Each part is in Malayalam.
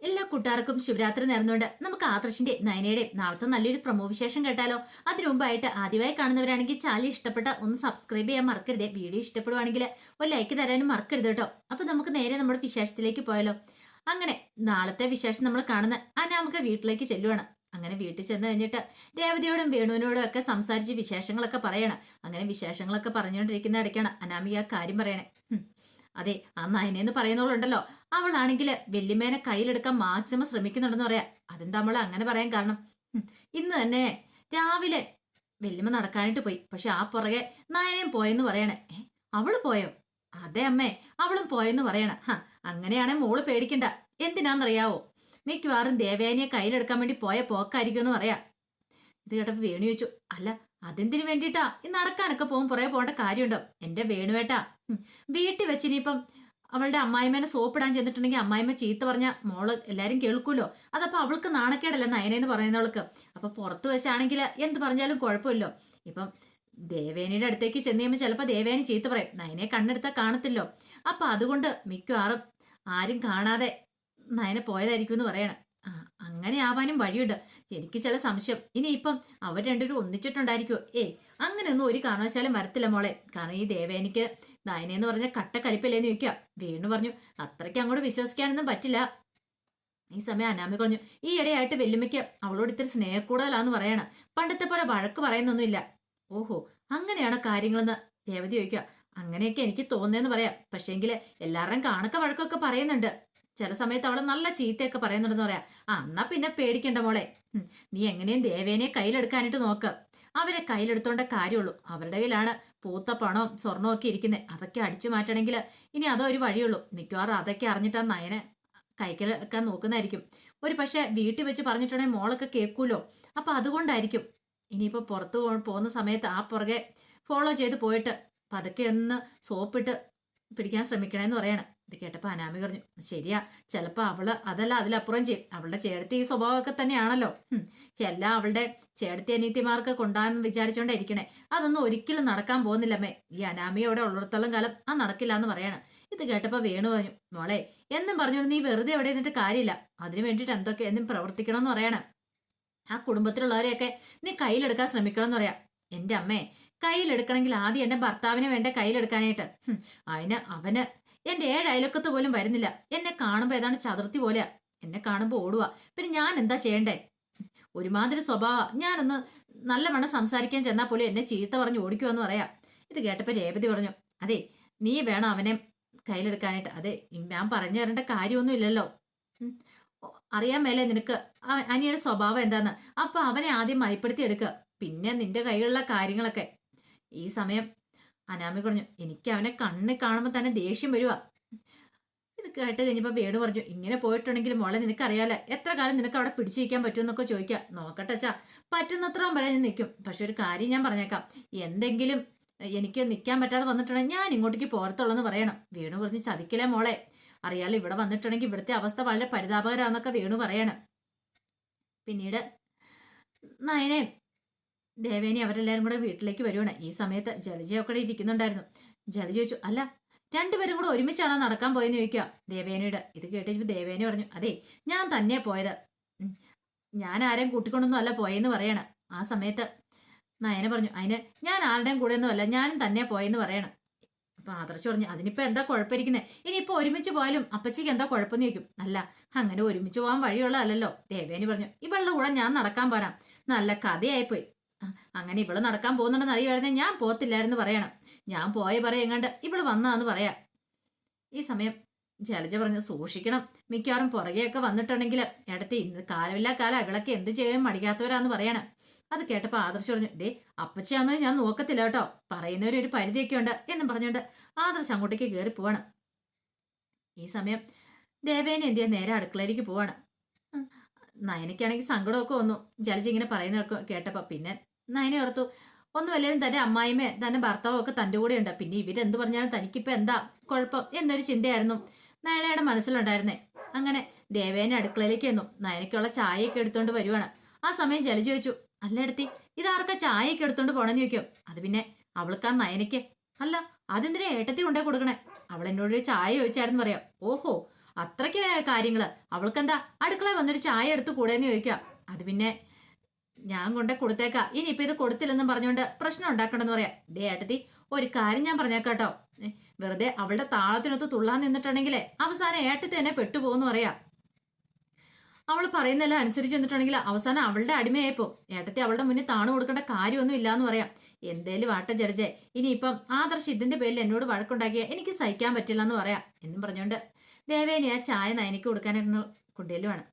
എല്ലാ കൂട്ടുകാർക്കും ശുഭരാത്രി നേർന്നുകൊണ്ട് നമുക്ക് ആദർശിന്റെ നയനയുടെ നാളത്തെ നല്ലൊരു പ്രമോ വിശേഷം കേട്ടാലോ? അതിനു മുമ്പായിട്ട് ആദ്യമായി കാണുന്നവരാണെങ്കിൽ ചാനൽ ഇഷ്ടപ്പെട്ട ഒന്ന് സബ്സ്ക്രൈബ് ചെയ്യാൻ മറക്കരുത്. വീഡിയോ ഇഷ്ടപ്പെടുവാണെങ്കിൽ ഒരു ലൈക്ക് തരാനും മറക്കരുത് കേട്ടോ. അപ്പൊ നമുക്ക് നേരെ നമ്മുടെ വിശേഷത്തിലേക്ക് പോയാലോ? അങ്ങനെ നാളത്തെ വിശേഷം നമ്മൾ കാണുന്ന അനാമിക വീട്ടിലേക്ക് ചെല്ലുവാണ്. അങ്ങനെ വീട്ടിൽ ചെന്ന് കഴിഞ്ഞിട്ട് രേവതിയോടും വേണുവിനോടും ഒക്കെ സംസാരിച്ച് വിശേഷങ്ങളൊക്കെ പറയണം. അങ്ങനെ വിശേഷങ്ങളൊക്കെ പറഞ്ഞുകൊണ്ടിരിക്കുന്ന ഇടയ്ക്കാണ് അനാമിക കാര്യം പറയണേ. അതെ ആ നയനെന്ന് പറയുന്നവളുണ്ടല്ലോ. അവളാണെങ്കിൽ വെല്ലിമേനെ കയ്യിലെടുക്കാൻ മാക്സിമം ശ്രമിക്കുന്നുണ്ടെന്ന് പറയാ. അതെന്താ നമ്മൾ അങ്ങനെ പറയാൻ കാരണം? ഇന്ന് തന്നെ രാവിലെ വെല്ലിമ നടക്കാനായിട്ട് പോയി. പക്ഷെ ആ പുറകെ നയനയും പോയെന്ന് പറയണേ. അവൾ പോയോ? അതെ അമ്മേ അവളും പോയെന്ന് പറയണ. ഹ അങ്ങനെയാണെ മോൾ പേടിക്കണ്ട. എന്തിനാന്നറിയാവോ? മിക്കവാറും ദേവയാനിയെ കയ്യിലെടുക്കാൻ വേണ്ടി പോയ പോക്കായിരിക്കും എന്ന് പറയാം. ഇത് കേട്ടപ്പോ വേണു ചോദിച്ചു അല്ല അതെന്തിനു വേണ്ടിട്ടാ ഈ നടക്കാനൊക്കെ പോകും പുറകെ പോകേണ്ട കാര്യമുണ്ടോ? എന്റെ വേണുവേട്ടാ. വീട്ടിൽ വെച്ചിനിപ്പം അവളുടെ അമ്മായിമ്മേനെ സോപ്പിടാൻ ചെന്നിട്ടുണ്ടെങ്കിൽ അമ്മായിമ്മ ചീത്ത പറഞ്ഞ മോൾ എല്ലാരും കേൾക്കുമല്ലോ അതപ്പോ അവൾക്ക് നാണക്കേടല്ല നയനെന്ന് പറയുന്നവൾക്ക് അപ്പൊ പുറത്തു വെച്ചാണെങ്കിൽ എന്ത് പറഞ്ഞാലും കുഴപ്പമില്ലോ? ഇപ്പം ദേവേനിയുടെ അടുത്തേക്ക് ചെന്ന് കഴിയുമ്പോൾ ചിലപ്പോൾ ദേവേനി ചീത്ത പറയും. നയനെ കണ്ണെടുത്താൽ കാണത്തില്ലോ. അപ്പൊ അതുകൊണ്ട് മിക്കവാറും ആരും കാണാതെ നയനെ പോയതായിരിക്കും എന്ന് പറയണം. അങ്ങനെ ആവാനും വഴിയുണ്ട്. എനിക്ക് ചില സംശയം. ഇനിയിപ്പം അവർ രണ്ടുപേരും ഒന്നിച്ചിട്ടുണ്ടായിരിക്കുമോ ഏയ് അങ്ങനെയൊന്നും ഒരു കാരണവശാലും വരത്തില്ല മോളെ. കാരണം ഈ ദേവേനിക്ക് നയനെന്ന് പറഞ്ഞ കട്ട കലിപ്പല്ലേന്ന് ചോദിക്കാം വീണ്ടും പറഞ്ഞു അത്രയ്ക്ക് അങ്ങോട്ട് വിശ്വസിക്കാനൊന്നും പറ്റില്ല. ഈ സമയം അനാമി പറഞ്ഞു ഈ ഇടയായിട്ട് വെല്ലുമ്മയ്ക്ക് അവളോട് ഇത്തിരി സ്നേഹക്കൂടുതലാന്ന് പറയണം. പണ്ടത്തെ പോലെ വഴക്ക് പറയുന്നൊന്നുമില്ല. ഓഹോ അങ്ങനെയാണോ കാര്യങ്ങളെന്ന്? രേവതി ചോദിക്കുക. അങ്ങനെയൊക്കെ എനിക്ക് തോന്നുന്നതെന്ന് പറയാം. പക്ഷേങ്കിൽ എല്ലാവരും കാണക്ക വഴക്കൊക്കെ പറയുന്നുണ്ട്. ചില സമയത്ത് അവളെ നല്ല ചീത്തയൊക്കെ പറയുന്നുണ്ടെന്ന് പറയാ. ആ എന്നാ പിന്നെ പേടിക്കണ്ട മോളെ. നീ എങ്ങനെയും ദേവേനെ കയ്യിലെടുക്കാനായിട്ട് നോക്ക്. അവരെ കയ്യിലെടുത്തോണ്ട കാര്യമുള്ളൂ. അവരുടെ കയ്യിലാണ് പൂത്ത പണവും സ്വർണവും ഒക്കെ ഇരിക്കുന്നത് അതൊക്കെ അടിച്ചു മാറ്റണമെങ്കിൽ ഇനി അതോ ഒരു വഴിയുള്ളൂ. മിക്കവാറും അതൊക്കെ അറിഞ്ഞിട്ടാ നയനെ കൈക്കലൊക്കെ നോക്കുന്നതായിരിക്കും. ഒരു പക്ഷെ വീട്ടിൽ വെച്ച് പറഞ്ഞിട്ടുണ്ടെങ്കിൽ മോളൊക്കെ കേൾക്കൂലോ? അപ്പൊ അതുകൊണ്ടായിരിക്കും. ഇനിയിപ്പോ പുറത്ത് പോകുന്ന സമയത്ത് ആ പുറകെ ഫോളോ ചെയ്ത് പോയിട്ട് പതുക്കെ ഒന്ന് സോപ്പിട്ട് പിടിക്കാൻ ശ്രമിക്കണേന്ന് പറയണം. ഇത് കേട്ടപ്പോൾ അനാമി പറഞ്ഞു ശരിയാ ചിലപ്പോൾ അവൾ അതല്ല അതിലപ്പുറം ചെയ്യും. അവളുടെ ചേട്ടത്തി ഈ സ്വഭാവമൊക്കെ തന്നെയാണല്ലോ. എല്ലാം അവളുടെ ചേട്ടത്തി അനീത്തിമാർക്ക് കൊണ്ടാന്ന് വിചാരിച്ചുകൊണ്ടായിരിക്കണേ അതൊന്നും ഒരിക്കലും നടക്കാൻ പോകുന്നില്ലമ്മേ. ഈ അനാമിയോടെ ഉള്ളിടത്തോളം കാലം ആ നടക്കില്ല എന്ന് പറയാണ്. ഇത് കേട്ടപ്പോൾ വേണു പറഞ്ഞു മോളെ എന്നും പറഞ്ഞോണ്ട് നീ വെറുതെ എവിടെ നിന്നിട്ട് കാര്യമില്ല. അതിനു വേണ്ടിയിട്ട് എന്തൊക്കെ എന്നും പ്രവർത്തിക്കണം എന്ന് പറയണം. ആ കുടുംബത്തിലുള്ളവരെയൊക്കെ നീ കയ്യിലെടുക്കാൻ ശ്രമിക്കണം എന്ന് പറയാം. എന്റെ അമ്മേ കയ്യിലെടുക്കണമെങ്കിൽ ആദ്യം എന്റെ ഭർത്താവിനെ വേണ്ട കയ്യിലെടുക്കാനായിട്ട്? അതിന് അവന് എന്റെ ഏഴ് അയലക്കത്ത് പോലും വരുന്നില്ല. എന്നെ കാണുമ്പോ ഏതാണ് ചതുർത്തി പോലെയാ. എന്നെ കാണുമ്പോ ഓടുക പിന്നെ ഞാൻ എന്താ ചെയ്യണ്ടേ? ഒരുമാതിരി സ്വഭാവ. ഞാനൊന്ന് നല്ലവണ്ണം സംസാരിക്കാൻ ചെന്നാൽ പോലും എന്നെ ചീത്ത പറഞ്ഞ് ഓടിക്കുമെന്ന് പറയാം. ഇത് കേട്ടപ്പോ രേവതി പറഞ്ഞു അതെ നീ വേണം അവനെ കയ്യിലെടുക്കാനായിട്ട്. അതെ ഞാൻ പറഞ്ഞു തരേണ്ട കാര്യമൊന്നും ഇല്ലല്ലോ. അറിയാൻ മേലെ നിനക്ക് അനിയുടെ സ്വഭാവം എന്താന്ന്. അപ്പൊ അവനെ ആദ്യം മയപ്പെടുത്തി എടുക്കുക പിന്നെ നിന്റെ കയ്യിലുള്ള കാര്യങ്ങളൊക്കെ. ഈ സമയം അനാമി പറഞ്ഞു എനിക്ക് അവനെ കണ്ണ് കാണുമ്പോൾ തന്നെ ദേഷ്യം വരുവാ. ഇത് കേട്ട് കഴിഞ്ഞപ്പോൾ വേണു പറഞ്ഞു ഇങ്ങനെ പോയിട്ടുണ്ടെങ്കിൽ മോളെ നിനക്കറിയാലോ എത്ര കാലം നിനക്ക് അവിടെ പിടിച്ചിരിക്കാൻ പറ്റുമെന്നൊക്കെ ചോദിക്കാം. നോക്കട്ടെ അച്ഛാ പറ്റുന്നത്രയും വരെ ഞാൻ നിൽക്കും. പക്ഷെ ഒരു കാര്യം ഞാൻ പറഞ്ഞേക്കാം. എന്തെങ്കിലും എനിക്ക് നിൽക്കാൻ പറ്റാതെ വന്നിട്ടുണ്ടെങ്കിൽ ഞാൻ ഇങ്ങോട്ടേക്ക് പോരത്തുള്ളൂ പറയണം. വേണു പറഞ്ഞ് ചതിക്കലേ മോളെ? അറിയാലോ ഇവിടെ വന്നിട്ടുണ്ടെങ്കിൽ ഇവിടുത്തെ അവസ്ഥ വളരെ പരിതാപകരാന്നൊക്കെ വേണു പറയണം. പിന്നീട് നയനയും ദേവേനി അവരെല്ലാരും കൂടെ വീട്ടിലേക്ക് വരുവാണ്. ഈ സമയത്ത് ജലജയൊക്കെ ഇരിക്കുന്നുണ്ടായിരുന്നു. ജലജ ചോദിച്ചു അല്ല രണ്ടുപേരും കൂടെ ഒരുമിച്ചാണോ നടക്കാൻ പോയെന്ന് ചോദിക്കുക? ദേവേനയുടെ ഇത് കേട്ടിട്ട് ദേവേനി പറഞ്ഞു അതെ ഞാൻ തന്നെ പോയത്. ഞാൻ ആരെയും കൂട്ടിക്കൊണ്ടൊന്നും അല്ല പോയെന്ന് പറയണം. ആ സമയത്ത് നയന പറഞ്ഞു അതിന് ഞാൻ ആരുടെയും കൂടെ ഒന്നും അല്ല ഞാനും തന്നെ പോയെന്ന് പറയണം. അപ്പൊ ആദർശ് പറഞ്ഞു അതിനിപ്പോ എന്താ കുഴപ്പമിരിക്കുന്നത് ഇനിയിപ്പോ ഒരുമിച്ച് പോയാലും അപ്പച്ചിക്ക് എന്താ കുഴപ്പമെന്ന് ചോദിക്കും. അല്ല അങ്ങനെ ഒരുമിച്ച് പോകാൻ വഴിയുള്ളതല്ലോ ദേവേനി പറഞ്ഞു ഇവളുടെ കൂടെ ഞാൻ നടക്കാൻ പോരാം. നല്ല കഥയായിപ്പോയി. അങ്ങനെ ഇവൾ നടക്കാൻ പോകുന്നുണ്ടെന്ന് അറിയുമായിരുന്നെ ഞാൻ പോത്തില്ലായിരുന്നു പറയണം. ഞാൻ പോയ പറയെങ്ങാണ്ട് ഇവൾ വന്നാന്ന് പറയാം. ഈ സമയം ജലജ പറഞ്ഞു സൂക്ഷിക്കണം. മിക്കവാറും പുറകെയൊക്കെ വന്നിട്ടുണ്ടെങ്കിൽ ഇടത്ത് ഇന്ന് കാലമില്ല കാലം ഇവളൊക്കെ എന്ത് ചെയ്യാൻ മടിക്കാത്തവരാന്ന് പറയണം. അത് കേട്ടപ്പോൾ ആദർശ് പറഞ്ഞു ഡേ അപ്പച്ചാന്ന് ഞാൻ നോക്കത്തില്ല കേട്ടോ. പറയുന്നവര് ഒരു പരിധിയൊക്കെ ഉണ്ട് എന്നും പറഞ്ഞുകൊണ്ട് ആദർശ് അങ്ങോട്ടേക്ക് കയറി പോവാണ്. ഈ സമയം ദേവേനെ എന്ത് ചെയ്യാൻ നേരെ അടുക്കളയിലേക്ക് പോവാണ്. നയനയ്ക്കാണെങ്കിൽ സങ്കടമൊക്കെ വന്നു. ജലജ ഇങ്ങനെ പറയുന്ന കേട്ടപ്പോ പിന്നെ നയനെ ഓർത്തു. ഒന്നുമല്ലേലും തന്റെ അമ്മായിമേ തന്റെ ഭർത്താവും ഒക്കെ തന്റെ കൂടെ ഉണ്ട് പിന്നെ ഇവരെന്ത് പറഞ്ഞാലും തനിക്കിപ്പോ എന്താ കുഴപ്പം എന്നൊരു ചിന്തയായിരുന്നു. നയനയുടെ മനസ്സിലുണ്ടായിരുന്നേ. അങ്ങനെ ദേവേനെ അടുക്കളയിലേക്ക് വന്നു നയനയ്ക്കുള്ള ചായയൊക്കെ എടുത്തോണ്ട് വരുവാണ്. ആ സമയം ജലി ചോദിച്ചു അല്ല എടുത്തി ഇതാർക്കാ ചായയൊക്കെ എടുത്തോണ്ട് പോണെന്ന് ചോദിക്കും. അത് പിന്നെ അവൾക്കാ നയനയ്ക്ക്. അല്ല അതെന്തിനാ ഏട്ടത്തി കൊണ്ടേ കൊടുക്കണേ? അവൾ എന്നോട് ചായ ചോദിച്ചായിരുന്നു പറയാം. ഓഹോ അത്രയ്ക്ക് കാര്യങ്ങൾ. അവൾക്കെന്താ അടുക്കള വന്നൊരു ചായ എടുത്ത് കൂടെന്ന് ചോദിക്കാം. അത് പിന്നെ ഞാൻ കൊണ്ടേ കൊടുത്തേക്കാ. ഇനി ഇപ്പൊ ഇത് കൊടുത്തില്ലെന്നും പറഞ്ഞുകൊണ്ട് പ്രശ്നം ഉണ്ടാക്കണ്ടെന്ന് പറയാം. ദേ ഏട്ടത്തി ഒരു കാര്യം ഞാൻ പറഞ്ഞേക്കാട്ടോ. വെറുതെ അവളുടെ താളത്തിനൊത്ത് തുള്ളാൻ നിന്നിട്ടുണ്ടെങ്കിലേ അവസാനം ഏട്ടത്തി തന്നെ പെട്ടുപോകുന്നു പറയാം. അവൾ പറയുന്നതെല്ലാം അനുസരിച്ച് നിന്നിട്ടുണ്ടെങ്കിൽ അവസാനം അവളുടെ അടിമയായിപ്പോ ഏട്ടത്തി അവളുടെ മുന്നിൽ താണു കൊടുക്കേണ്ട കാര്യമൊന്നും ഇല്ലാന്ന് പറയാം. എന്തേലും വാട്ടം ജഡ്ജെ ഇനിയിപ്പം ആദർശ് ഇതിന്റെ പേരിൽ എന്നോട് വഴക്കുണ്ടാക്കിയ എനിക്ക് സഹിക്കാൻ പറ്റില്ല എന്ന് പറയാം. എന്നും പറഞ്ഞുകൊണ്ട് ദേവേനി ആ ചായ നയനിക്ക് കൊടുക്കാനായിരുന്നു കൊണ്ടുവരുവാണ്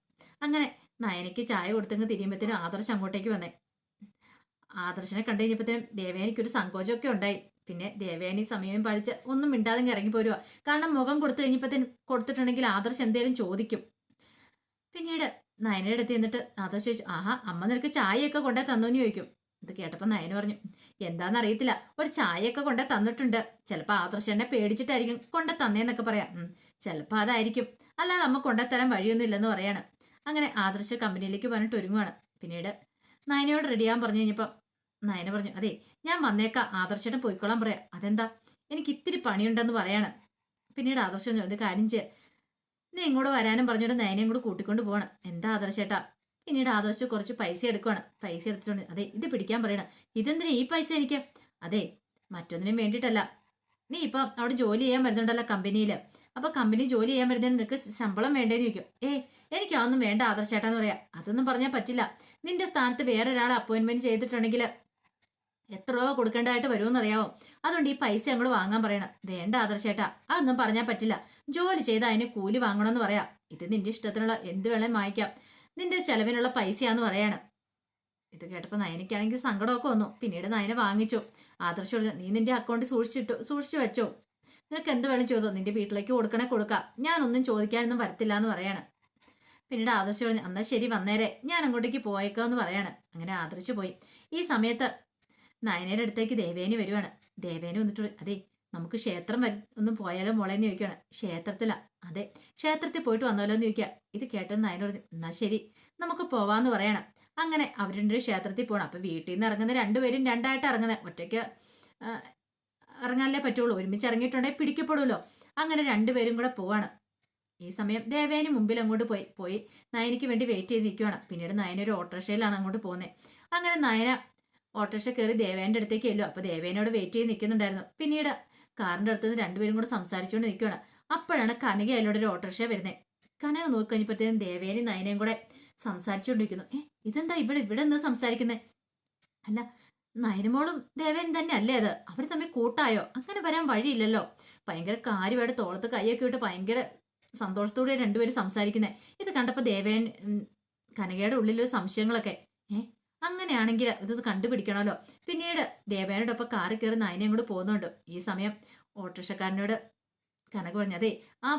അങ്ങനെ നയനിക്ക് ചായ കൊടുത്തെങ്കിൽ തിരിയുമ്പത്തേനും ആദർശ് അങ്ങോട്ടേക്ക് വന്നേ. ആദർശനെ കണ്ടു കഴിഞ്ഞപ്പോഴത്തേനും ദേവേനിക്ക് ഒരു സങ്കോചമൊക്കെ ഉണ്ടായി. പിന്നെ ദേവയാനി സമയം പാലിച്ച് ഒന്നും മിണ്ടാതെ ഇറങ്ങി പോരുക കാരണം മുഖം കൊടുത്തു കഴിഞ്ഞപ്പോഴത്തേനും കൊടുത്തിട്ടുണ്ടെങ്കിൽ ആദർശ് എന്തേലും ചോദിക്കും. പിന്നീട് നയനയുടെ അടുത്ത് എന്നിട്ട് ആദർശ് ചോദിച്ചു ആഹാ അമ്മ നിനക്ക് ചായയൊക്കെ കൊണ്ടേ തന്നോന്ന് ചോദിക്കും. ഇത് കേട്ടപ്പോൾ നയന പറഞ്ഞു എന്താന്ന് അറിയത്തില്ല ഒരു ചായയൊക്കെ കൊണ്ടേ തന്നിട്ടുണ്ട്. ചിലപ്പോൾ ആദർശ് എന്നെ പേടിച്ചിട്ടായിരിക്കും കൊണ്ടേ തന്നേന്നൊക്കെ പറയാം. ചിലപ്പോൾ അതായിരിക്കും. അല്ലാതെ അമ്മ തരാൻ വഴിയൊന്നും ഇല്ലെന്ന് പറയാണ്. അങ്ങനെ ആദർശ കമ്പനിയിലേക്ക് പറഞ്ഞിട്ട് ഒരുങ്ങുകയാണ് പിന്നീട് നയനയോട് റെഡിയാൻ പറഞ്ഞു കഴിഞ്ഞപ്പോൾ നയന പറഞ്ഞു അതെ ഞാൻ വന്നേക്കാം. ആദർശയുടെ പോയിക്കോളാൻ പറയാം. അതെന്താ? എനിക്ക് ഇത്തിരി പണിയുണ്ടെന്ന് പറയാണ്. പിന്നീട് ആദർശ പറഞ്ഞു, അത് കാര്യം ചെയ്യ. നീ ഇങ്ങോട്ട് വരാനും പറഞ്ഞിട്ട് നയനയും കൂടെ കൂട്ടിക്കൊണ്ട് പോകണം എന്താ ആദർശേട്ടാ? പിന്നീട് ആദർശ് കുറച്ച് പൈസ എടുക്കുവാണ്. പൈസ എടുത്തിട്ടുണ്ട് അതെ ഇത് പിടിക്കാൻ പറയണം. ഇതെന്തിനാ ഈ പൈസ എനിക്ക്? അതെ മറ്റൊന്നിനും വേണ്ടിയിട്ടല്ല. നീ ഇപ്പം അവിടെ ജോലി ചെയ്യാൻ വരുന്നുണ്ടല്ലോ കമ്പനിയിൽ അപ്പൊ കമ്പനി ജോലി ചെയ്യാൻ വരുന്നതിന് നിനക്ക് ശമ്പളം വേണ്ടേന്ന് ചോദിക്കും. ഏ എനിക്ക് അതൊന്നും വേണ്ട ആദർശേട്ടാന്ന് പറയാ. അതൊന്നും പറഞ്ഞാൽ പറ്റില്ല. നിന്റെ സ്ഥാനത്ത് വേറെ ഒരാളെ അപ്പോയിന്റ്മെന്റ് ചെയ്തിട്ടുണ്ടെങ്കിൽ എത്ര രൂപ കൊടുക്കേണ്ടതായിട്ട് വരുമെന്ന് അറിയാവോ അതുകൊണ്ട് ഈ പൈസ അങ്ങോട്ട് വാങ്ങാൻ പറയണം. വേണ്ട ആദർശേട്ടാ അതൊന്നും പറഞ്ഞാൽ പറ്റില്ല. ജോലി ചെയ്ത് അതിന് കൂലി വാങ്ങണമെന്ന് പറയാം. ഇത് നിന്റെ ഇഷ്ടത്തിനുള്ള എന്ത് വേണേലും വാങ്ങിക്കാം. നിന്റെ ചെലവിനുള്ള പൈസയാന്ന് പറയാണ്. ഇത് കേട്ടപ്പോൾ നയനയ്ക്കാണെങ്കിൽ സങ്കടമൊക്കെ വന്നു. പിന്നീട് നയന വാങ്ങിച്ചു. ആദർശം നീ നിന്റെ അക്കൗണ്ട് സൂക്ഷിച്ചിട്ടു സൂക്ഷിച്ചു വെച്ചോ. നിനക്ക് എന്ത് വേണം ചോദിച്ചോ നിന്റെ വീട്ടിലേക്ക് കൊടുക്കണേ കൊടുക്കാം. ഞാനൊന്നും ചോദിക്കാനൊന്നും വരത്തില്ല എന്ന് പറയാണ്. പിന്നീട് ആദർശ് പറഞ്ഞു എന്നാൽ ശരി വന്നേരെ. ഞാൻ അങ്ങോട്ടേക്ക് പോയേക്കാം എന്ന് പറയാണ്. അങ്ങനെ ആദർശ് പോയി. ഈ സമയത്ത് നയനയുടെ അടുത്തേക്ക് ദേവേനി വരുവാണ്. ദേവേനി വന്നിട്ട് അതെ നമുക്ക് ക്ഷേത്രം വരും ഒന്ന് പോയാലോ മോളേന്ന് ചോദിക്കുകയാണ്. ക്ഷേത്രത്തിലാ. അതെ ക്ഷേത്രത്തിൽ പോയിട്ട് വന്നാലോ? എന്ന് ചോദിക്കുക. ഇത് കേട്ടെന്ന് നയന പറഞ്ഞു എന്നാ ശരി നമുക്ക് പോവാന്ന് പറയണം. അങ്ങനെ അവരുടെ ക്ഷേത്രത്തിൽ പോകണം അപ്പൊ വീട്ടിൽ നിന്ന് ഇറങ്ങുന്ന രണ്ടുപേരും രണ്ടായിട്ട് ഇറങ്ങുന്നത് ഒറ്റയ്ക്ക് ഇറങ്ങാനല്ലേ പറ്റുള്ളൂ. ഒരുമിച്ച് ഇറങ്ങിയിട്ടുണ്ടെങ്കിൽ പിടിക്കപ്പെടുമല്ലോ. അങ്ങനെ രണ്ടുപേരും കൂടെ പോവാണ്. ഈ സമയം ദേവേനി മുമ്പിൽ അങ്ങോട്ട് പോയി. പോയി നയനയ്ക്ക് വേണ്ടി വെയിറ്റ് ചെയ്ത് നിൽക്കുവാണ് പിന്നീട് നയന ഒരു ഓട്ടോറിക്ഷയിലാണ് അങ്ങോട്ട് പോകുന്നത് അങ്ങനെ നയന ഓട്ടോറിക്ഷ കയറി ദേവേന്റെ അടുത്തേക്ക് എല്ലോ അപ്പോൾ ദേവേനോട് വെയിറ്റ് ചെയ്ത് നിൽക്കുന്നുണ്ടായിരുന്നു. പിന്നീട് കാറിന്റെ അടുത്ത് നിന്ന് രണ്ടുപേരും കൂടെ സംസാരിച്ചുകൊണ്ട് നിൽക്കുവാണ്. അപ്പോഴാണ് കനക അതിലൂടെ ഒരു ഓട്ടോറിക്ഷ വരുന്നത് കനക നോക്കി കഴിഞ്ഞപ്പോഴത്തേനും ദേവേനും നയനയും കൂടെ സംസാരിച്ചുകൊണ്ടിരിക്കുന്നു. ഏ ഇതെന്താ ഇവിടെ ഇവിടെ നിന്ന് സംസാരിക്കുന്നത് അല്ല നയനമോളും ദേവൻ തന്നെ അല്ലേ അത്? അവർ തമ്മിൽ കൂട്ടായോ? അങ്ങനെ വരാൻ വഴിയില്ലല്ലോ. ഭയങ്കര കാര്യമായിട്ട് തോളത്ത് കൈയൊക്കെ ഇട്ട് ഭയങ്കര സന്തോഷത്തോടെ രണ്ടുപേരും സംസാരിക്കുന്നത് ഇത് കണ്ടപ്പോൾ ദേവേൻ കനകയുടെ ഉള്ളിലൊരു സംശയങ്ങളൊക്കെ. ഏ അങ്ങനെയാണെങ്കിൽ ഇത് കണ്ടുപിടിക്കണമല്ലോ. പിന്നീട് ദേവേനോട് കാറി കയറി നയനെ കൂടെ പോകുന്നുണ്ട്. ഈ സമയം ഓട്ടോറിക്ഷക്കാരനോട് കനക പറഞ്ഞു അതെ ആ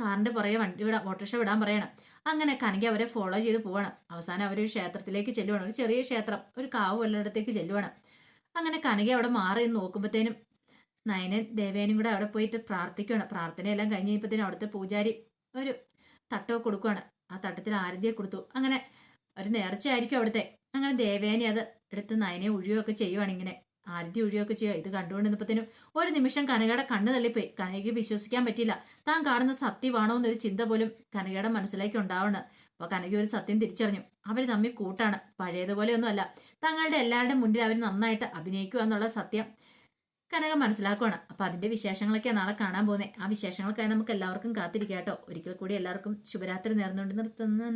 കാറിന്റെ പുറകെ വണ്ടി വിടാം ഓട്ടോറിക്ഷ വിടാൻ പറയണം. അങ്ങനെ ആണെങ്കിൽ അവരെ ഫോളോ ചെയ്ത് പോവാണ്. അവസാനം അവർ ഒരു ക്ഷേത്രത്തിലേക്ക് ചെല്ലുവാണ്. ഒരു ചെറിയ ക്ഷേത്രം ഒരു കാവ് വല്ലയിടത്തേക്ക് ചെല്ലുവാണ്. അങ്ങനെ കനക അവിടെ മാറി എന്ന് നോക്കുമ്പോഴത്തേനും നയനൻ ദേവേനും കൂടെ അവിടെ പോയിട്ട് പ്രാർത്ഥിക്കുകയാണ് പ്രാർത്ഥനയെല്ലാം കഴിഞ്ഞ് കഴിയുമ്പോഴത്തേനും അവിടുത്തെ പൂജാരി ഒരു തട്ടോ കൊടുക്കുവാണ്. ആ തട്ടത്തിൽ ആരതിയെ കൊടുത്തു. അങ്ങനെ ഒരു നേർച്ചയായിരിക്കും അവിടുത്തെ. അങ്ങനെ ദേവേനെ അത് എടുത്ത് നയനെ ഒഴിയുകയൊക്കെ ചെയ്യുവാണ് ഇങ്ങനെ. ആരതി ഒഴിയൊക്കെ ചെയ്യുക ഇത് കണ്ടുകൊണ്ട് നിന്നപ്പോഴത്തേനും ഒരു നിമിഷം കനകയുടെ കണ്ണു തള്ളിപ്പോയി. കനകയ്ക്ക് വിശ്വസിക്കാൻ പറ്റില്ല താൻ കാണുന്ന സത്യമാണോ എന്നൊരു ചിന്ത പോലും കനകയുടെ മനസ്സിലേക്ക് ഉണ്ടാവണം അപ്പൊ കനക ഒരു സത്യം തിരിച്ചറിഞ്ഞു. അവർ തമ്മിൽ കൂട്ടാണ്. പഴയതുപോലെയൊന്നും അല്ല തങ്ങളുടെ എല്ലാവരുടെയും മുന്നിൽ അവർ നന്നായിട്ട് അഭിനയിക്കുക എന്നുള്ള സത്യം കനക മനസ്സിലാക്കുവാണ്. അപ്പൊ അതിന്റെ വിശേഷങ്ങളൊക്കെ നാളെ കാണാൻ പോകുന്നത് ആ വിശേഷങ്ങൾക്കായി നമുക്ക് എല്ലാവർക്കും കാത്തിരിക്കാം കേട്ടോ. ഒരിക്കൽ കൂടി എല്ലാവർക്കും ശുഭരാത്രി നേർന്നുകൊണ്ട് നിർത്തുന്നു.